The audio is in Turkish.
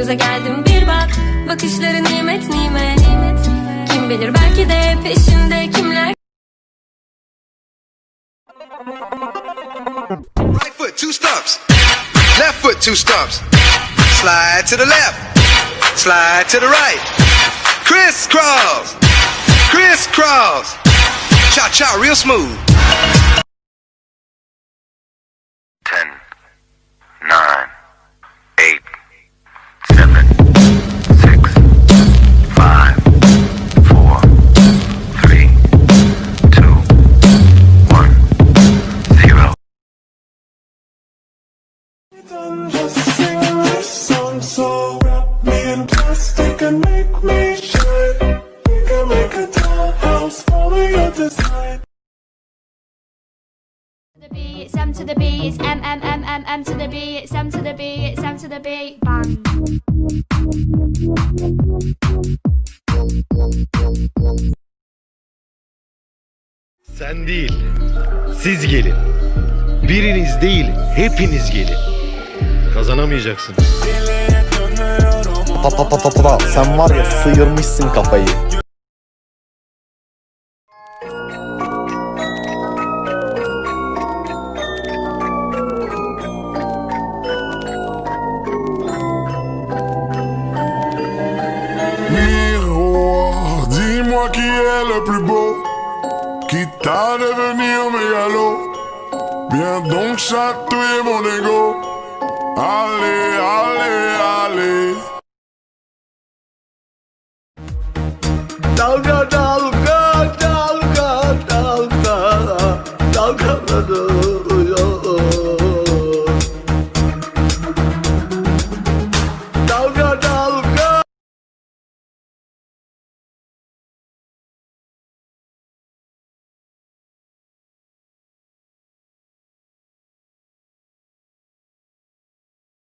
Gaza geldim bir bak Bakışları nimet nimet Kim bilir belki de peşinde kimler Right foot, two stumps. Left foot, two stumps. Slide to the left. Slide to the right. Crisscross. Crisscross. Cha cha, real smooth. And make me shine. We can make a dollhouse, follow your design. the B, it's M to the B, it's M M M M M to the B, it's M to the B, it's M to the B, bang. Sen değil, siz gelin. Biriniz değil, hepiniz gelin. Kazanamayacaksın. Pa pa pa pa pa. Sen var dis-moi qui est le plus beau, quitte à devenir mégalo. Viens donc chatouiller mon ego. 饶哥哥